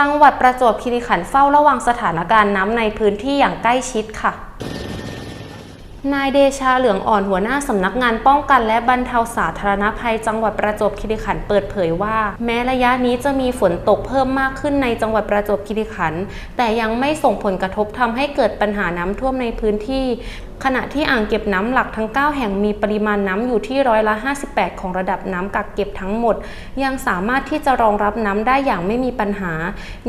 จังหวัดประจวบคีรีขันธ์เฝ้าระวังสถานการณ์น้ำในพื้นที่อย่างใกล้ชิดค่ะ นายเดชาเหลืองอ่อนหัวหน้าสำนักงานป้องกันและบรรเทาสาธารณภัยจังหวัดประจวบคีรีขันธ์เปิดเผยว่า แม้ระยะนี้จะมีฝนตกเพิ่มมากขึ้นในจังหวัดประจวบคีรีขันธ์แต่ยังไม่ส่งผลกระทบทำให้เกิดปัญหาน้ำท่วมในพื้นที่ ขณะที่อ่างเก็บน้ำหลักทั้ง 9 แห่งมีปริมาณน้ำอยู่ที่ร้อยละ 58 ของระดับน้ำกักเก็บทั้งหมด ยังสามารถที่จะรองรับน้ำได้อย่างไม่มีปัญหา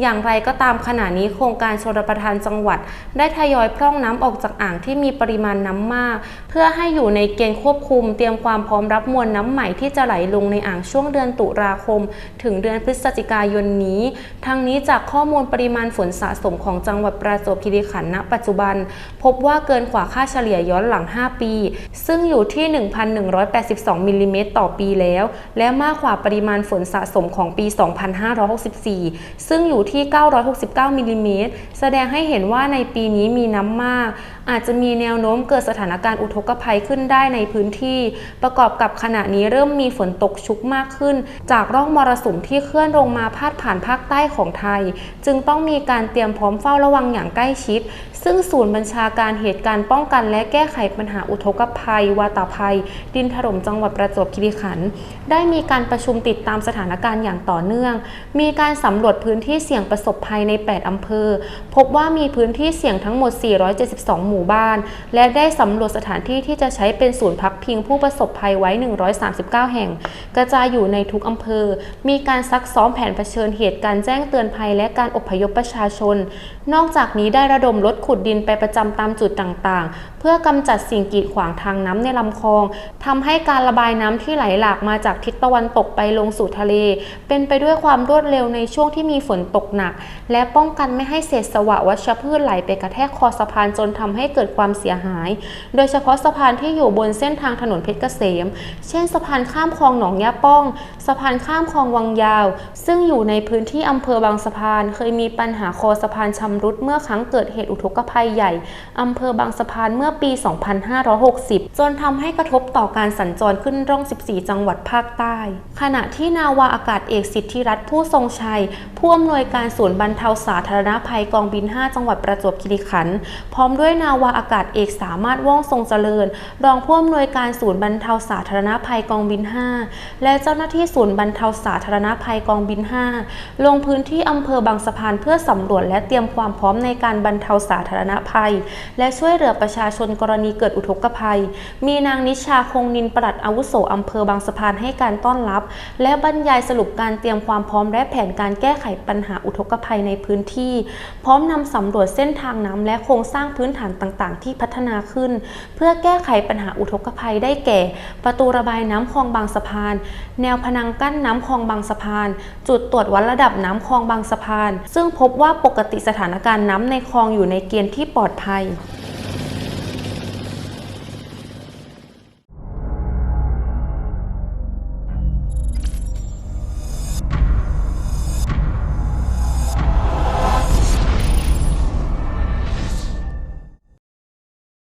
อย่างไรก็ตามขณะนี้โครงการชลประทานจังหวัด ได้ทยอยพร่องน้ำออกจากอ่างที่มีปริมาณน้ำมาก เพื่อให้อยู่ในเกณฑ์ควบคุม เตรียมความพร้อมรับมวลน้ำใหม่ที่จะไหลลงในอ่างช่วงเดือนตุลาคม ถึงเดือนพฤศจิกายนนี้ ทั้งนี้จากข้อมูลปริมาณฝนสะสมของจังหวัดประจวบคีรีขันธ์ณ ปัจจุบัน พบว่าเกินกว่าค่าเฉลี่ยย้อนหลัง 5 ปี ซึ่งอยู่ที่ 1,182มิลลิเมตรต่อปีแล้ว และมากกว่าปริมาณฝนสะสมของปี 2564 ซึ่งอยู่ที่ 969มิลลิเมตรแสดงให้เห็นว่าในปีนี้มีน้ำมาก อาจจะมีแนวโน้มเกิดสถานการณ์อุทกภัยขึ้นได้ในพื้นที่ ประกอบกับขณะนี้เริ่มมีฝนตกชุกมากขึ้น จากร่องมรสุมที่เคลื่อนลงมาพาดผ่านภาคใต้ของไทย จึงต้องมีการเตรียมพร้อมเฝ้าระวังอย่างใกล้ชิด ซึ่งศูนย์บัญชาการเหตุการณ์ป้องกันและแก้ไขปัญหาอุทกภัย วาตภัย ดินถล่มจังหวัดประจวบคีรีขันธ์ได้มีการประชุมติดตามสถานการณ์อย่างต่อเนื่อง มีการสำรวจพื้นที่เสี่ยงประสบภัยใน 8 อำเภอ พบว่ามีพื้นที่เสี่ยงทั้งหมด 472 หมู่บ้าน และได้สำรวจสถานที่ที่จะใช้เป็นศูนย์พักพิงผู้ประสบภัยไว้ 139 แห่ง กระจายอยู่ในทุกอำเภอ มีการซักซ้อมแผนเผชิญเหตุการแจ้งเตือนภัยและการอพยพประชาชน นอกจากนี้ได้ระดมรถขุดดินไปประจำตามจุดต่างๆ เพื่อกำจัดสิ่งกีดขวางทางน้ำในลำคลองทำให้การระบายน้ำที่ไหลหลากมาจากทิศตะวันตกไปลงสู่ทะเล เป็นไปด้วยความรวดเร็วในช่วงที่มีฝนตกหนัก และป้องกันไม่ให้เศษสวะวัชพืชไหลไปกระแทกคอสะพานจนทำให้เกิดความเสียหายโดยเฉพาะสะพานที่อยู่บนเส้นทางถนนเพชรเกษม เช่น สะพานข้ามคลองหนองยาป้อง สะพานข้ามคลองวังยาว ซึ่งอยู่ในพื้นที่อำเภอบางสะพาน เคยมีปัญหาคอสะพานชำรุดเมื่อครั้งเกิดเหตุอุทกภัยใหญ่อำเภอบางสะพานเมื่อปี 2560 จนทำให้กระทบต่อการสัญจรขึ้นร่อง 14 จังหวัดภาคใต้ ขณะที่นาวาอากาศเอกสิทธิรัตน์ผู้ทรงชัย ผู้อำนวยการศูนย์บรรเทาสาธารณภัยกองบิน 5 จังหวัดประจวบคีรีขันธ์พร้อมด้วยนาวาอากาศเอกสามารถว่องทรงเจริญ รองผู้อำนวยการศูนย์บรรเทาสาธารณภัยกองบิน 5 และเจ้าหน้าที่ศูนย์บรรเทาสาธารณภัยกองบิน 5 ลงพื้นที่อำเภอบางสะพานเพื่อสำรวจและเตรียมความพร้อมในการบรรเทาสาธารณภัย และช่วยเหลือประชาชนกรณีเกิดอุทกภัย มีนางนิชาคงนินปลัดอาวุโสอำเภอบางสะพานให้การต้อนรับ และบรรยายสรุปการเตรียมความพร้อมและแผนการแก้ไขปัญหาอุทกภัยในพื้นที่ พร้อมนำสำรวจเส้นทางน้ำและโครงสร้างพื้นฐานต่างๆ ที่พัฒนาขึ้นน เพื่อแก้ไขปัญหาอุทกภัยได้แก่ ประตูระบายน้ำคลองบางสะพาน แนวพนังกั้นน้ำคลองบางสะพาน จุดตรวจวัดระดับน้ำคลองบางสะพาน ซึ่งพบว่าปกติสถานการณ์น้ำในคลองอยู่ในเกณฑ์ที่ปลอดภัย